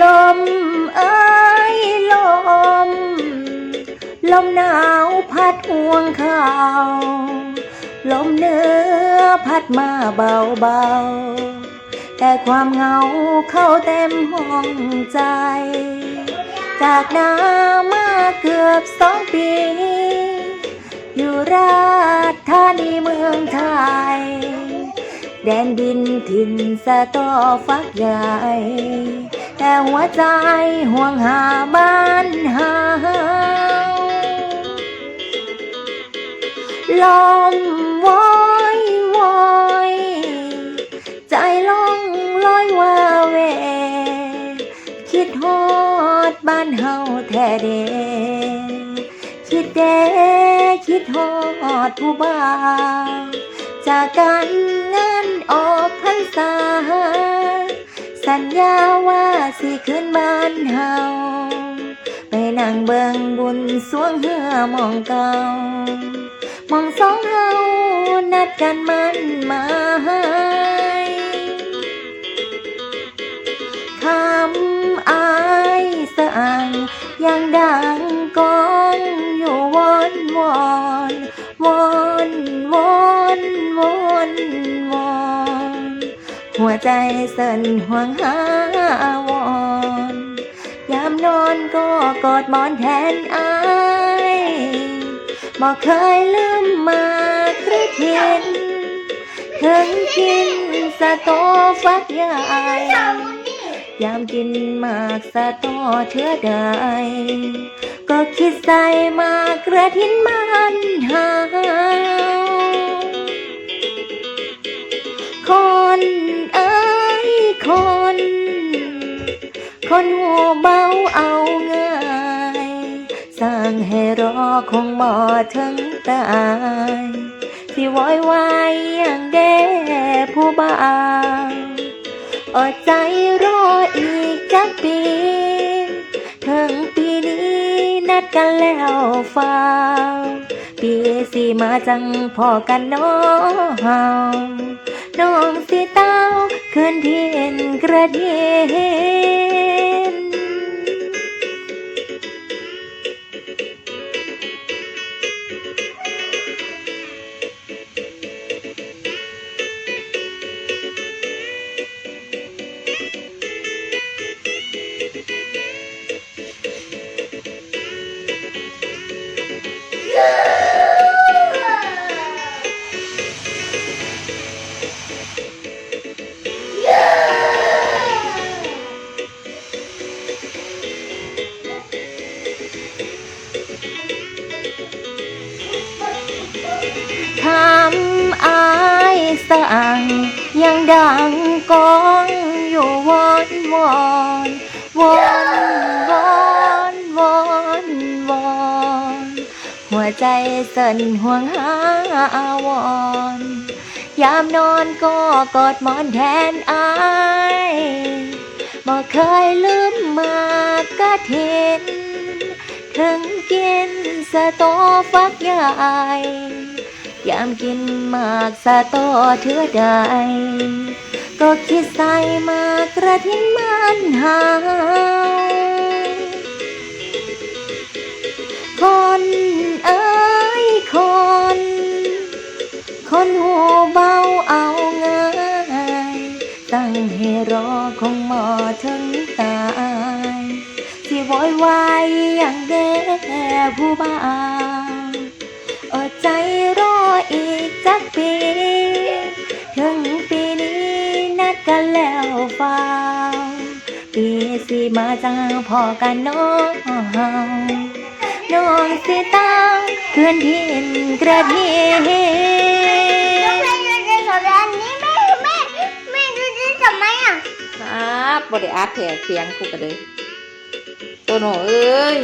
ลมเอ้ยลม ลมหนาวพัดห่วงเขาลมเหนือพัดมาเบาๆแต่ความเหงาเข้าเต็มห้องใจ จากนามาเกือบสองปี อยู่ราชธานีเมืองไทย แดนดินถิ่นสะตอฟักใหญ่ แต่หัวใจห่วงหาบ้านเฮาลมวอยวอยใจล่องลอยว่าเว คิดฮอดบ้านเฮาแท้เด คิดเดคิดฮอดผู้บ่าวจากการงานออกพรรษา สัญญาว่าสิขึ้นบ้านเฮาไปนั่งเบิงบุญสวงเฮือมองเก่ามองสองเฮานัดกันมันหมาคำอายสะอังยังดังก้องอยู่วอนวอนวอนวอนวอนวอน หัวใจสั่นห่วงหาวอนยามนอนก็กอดหมอนแทนอายบอกเคยลืมมากระเทียนถึงกินสะโตฟักใหญ่ยามกินมากสะตอเทือใดก็คิดใส่มากกระทินมันหา คนหัวเบาเอาง่าย สร้างให้รอคงบ่ถึงตายที่วอยวายอย่างแด่ผู้บ่าวอดใจรออีกจักปีถึงปีนี้นัดกันแล้วฟ้าปีสีมาจังพอกันน้องเฮาน้องสิเต้าคืนเทียนกระเทีย คำอายสั่งยังดังก้องอยู่วอนวอนวอนวอนวอนวอนหัวใจสั่นห่วงหาวอนยามนอนก็กอดหมอนแทนอายบอเคยลืมมากกะเทนถึงกินสะโตฟักใหญ่ ยามกินมากสะโตเทือใดก็คิดใส่มากกระทินมันหาคนเอ้ยคน คนหูเบาเอาง่ายตั้งให้รอคงหมอถึงตายที่โวยวายอย่างแด่ผู้บ่าอดใจร จักปีถึงปีนี้นัดกันแล้วฟ้าปีสิมาจังพอกันน้องเฮาน้องสิตามคืนทินกระเทียมแล้วแม่ดูจะสอนอันนี้แม่แม่แม่ดูจะทำไมอะครับบไดิอาร์ตแถเสียงคุกกันเลยตัวหนูเอ้ย